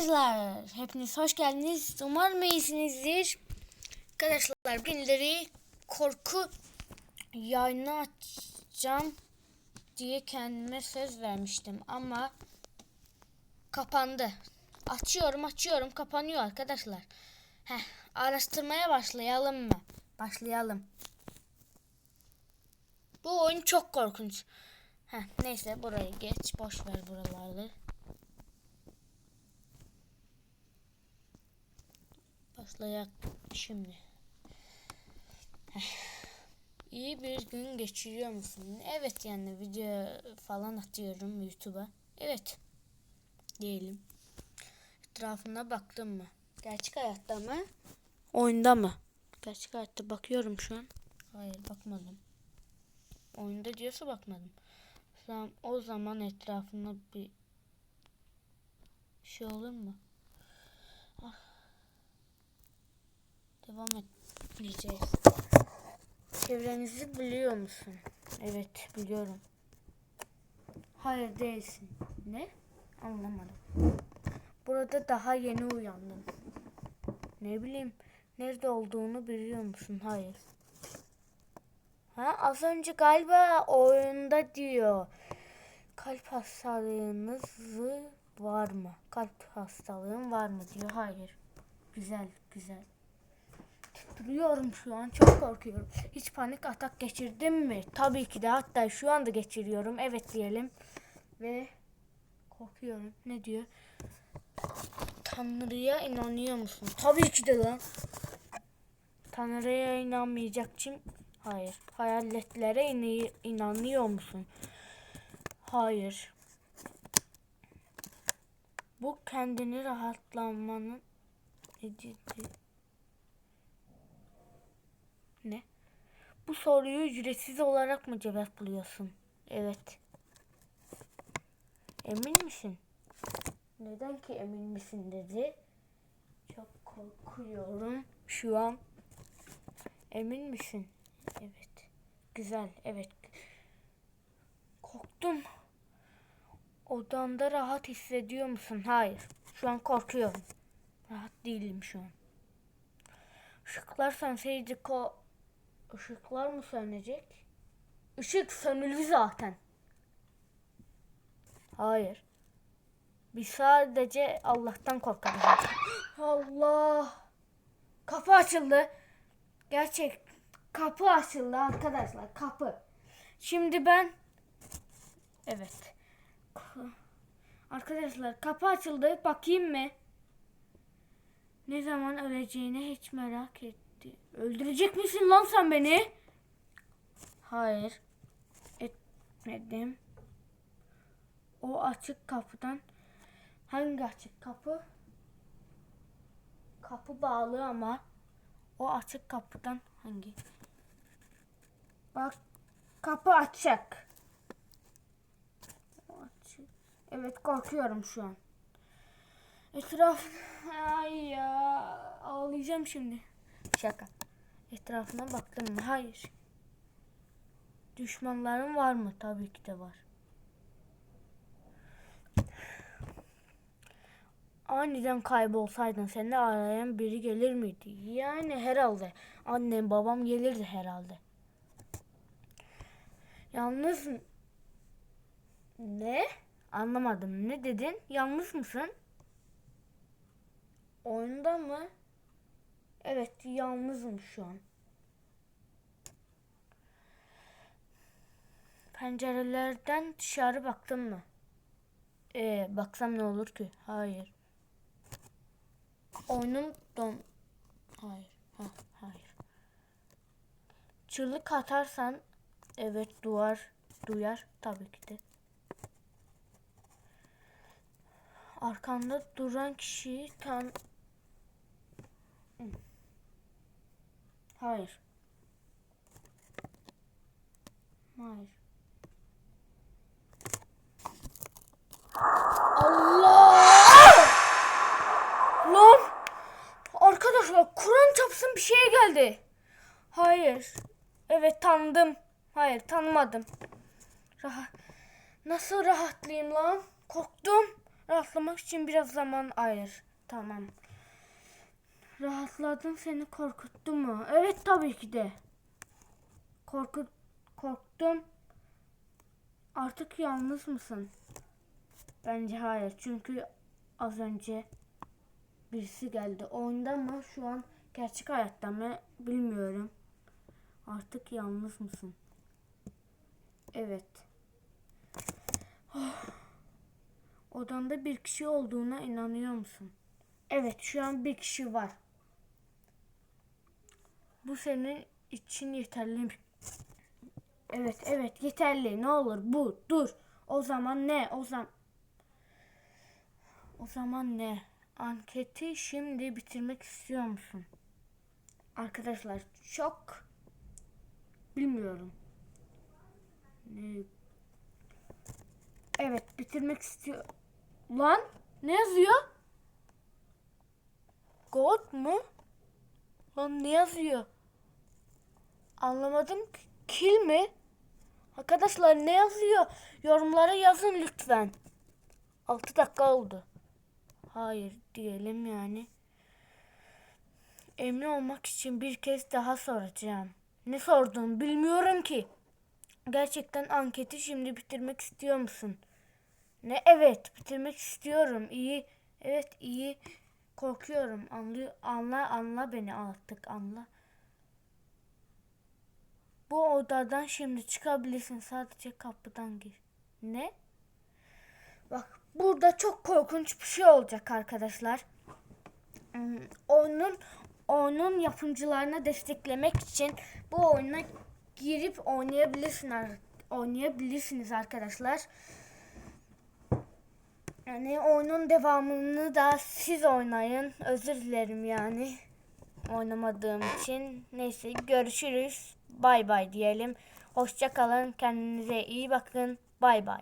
Arkadaşlar hepiniz hoş geldiniz. Umarım iyisinizdir. Arkadaşlar birileri korku yayını açacağım diye kendime söz vermiştim ama kapandı. Açıyorum açıyorum kapanıyor arkadaşlar. Heh, araştırmaya başlayalım mı? Başlayalım. Bu oyun çok korkunç. Heh, neyse burayı geç. Boş ver buraları. Başlayak şimdi. İyi bir gün geçiriyor musun? Evet yani video falan atıyorum YouTube'a. Evet. Diyelim. Etrafına baktın mı? Gerçek hayatta mı? Oyunda mı? Gerçek hayatta bakıyorum şu an. Hayır bakmadım. Oyunda diyorsa bakmadım. O zaman etrafına bir şey olur mu? Devam edeceğiz. Çevrenizi biliyor musun? Evet biliyorum. Hayır değilsin. Ne? Anlamadım. Burada daha yeni uyandım. Ne bileyim. Nerede olduğunu biliyor musun? Hayır. Ha az önce galiba oyunda diyor. Kalp hastalığınız var mı? Kalp hastalığın var mı diyor. Hayır. Güzel, güzel. Duruyorum şu an çok korkuyorum. Hiç panik atak geçirdim mi? Tabii ki de hatta şu anda geçiriyorum. Evet diyelim. Ve korkuyorum. Ne diyor? Tanrı'ya inanıyor musun? Tabii ki de lan. Tanrı'ya inanmayacak kim? Hayır. Hayaletlere in- inanıyor musun? Hayır. Bu kendini rahatlamanın edici. Ne? Bu soruyu ücretsiz olarak mı cevaplıyorsun? Evet. Emin misin? Neden ki emin misin dedi. Çok korkuyorum şu an. Emin misin? Evet. Güzel, evet. Korktum. Odanda rahat hissediyor musun? Hayır. Şu an korkuyorum. Rahat değilim şu an. Işıklar sönseydi ko... Işıklar mı sönecek? Işık sönüldü zaten. Hayır. Biz sadece Allah'tan korkarız. Allah. Kapı açıldı. Gerçek. Kapı açıldı arkadaşlar. Kapı. Şimdi ben... Evet. Arkadaşlar kapı açıldı. Bakayım mı? Ne zaman öleceğini hiç merak etti. Öldürecek misin lan sen beni? Hayır. Etmedim. O açık kapıdan hangi açık kapı? Kapı bağlı ama o açık kapıdan hangi? Bak kapı açık. Açık. Evet korkuyorum şu an. Etraf ay ya ağlayacağım şimdi. Şaka. Etrafına baktım mı? Hayır. Düşmanların var mı? Tabii ki de var. Aniden kaybolsaydın seni arayan biri gelir miydi? Yani herhalde. Annem babam gelirdi herhalde. Yalnız ne? Anlamadım. Ne dedin? Yalnız mısın? Oyunda mı? Evet, yalnızım şu an. Pencerelerden dışarı baktın mı? Ee, baksam ne olur ki? Hayır. Oyunum don... Hayır. Ha, hayır. Çığlık atarsan evet duvar duyar tabii ki de. Arkanda duran kişiyi tan... Hı. Hayır. Hayır. Allah! Lan! Arkadaşlar Kur'an çapsın bir şeye geldi. Hayır. Evet tanıdım. Hayır tanımadım. Rahat. Nasıl rahatlayayım lan? Korktum. Rahatlamak için biraz zaman ayır. Tamam. Rahatladın seni korkuttu mu? Evet tabii ki de. Korkut korktum. Artık yalnız mısın? Bence hayır. Çünkü az önce birisi geldi. Oyunda mı şu an gerçek hayatta mı bilmiyorum. Artık yalnız mısın? Evet. Oh. Odanda bir kişi olduğuna inanıyor musun? Evet, şu an bir kişi var. Bu senin için yeterli? Evet, evet yeterli. Ne olur bu, dur. O zaman ne? O zaman O zaman ne? Anketi şimdi bitirmek istiyor musun? Arkadaşlar çok bilmiyorum. Evet, bitirmek istiyor. Lan ne yazıyor? God mu? Lan ne yazıyor? Anlamadım. ki. Kill mi? Arkadaşlar ne yazıyor? Yorumlara yazın lütfen. 6 dakika oldu. Hayır diyelim yani. Emin olmak için bir kez daha soracağım. Ne sordun bilmiyorum ki. Gerçekten anketi şimdi bitirmek istiyor musun? Ne evet bitirmek istiyorum. İyi. Evet iyi. Korkuyorum. Anlıyor, anla anla beni artık anla. Bu odadan şimdi çıkabilirsin. Sadece kapıdan gir. Ne? Bak burada çok korkunç bir şey olacak arkadaşlar. Hmm, Oyunun oyunun yapımcılarına desteklemek için bu oyuna girip oynayabilirsin oynayabilirsiniz arkadaşlar. Yani oyunun devamını da siz oynayın. Özür dilerim yani. Oynamadığım için. Neyse görüşürüz. Bay bay diyelim. Hoşça kalın. Kendinize iyi bakın. Bay bay.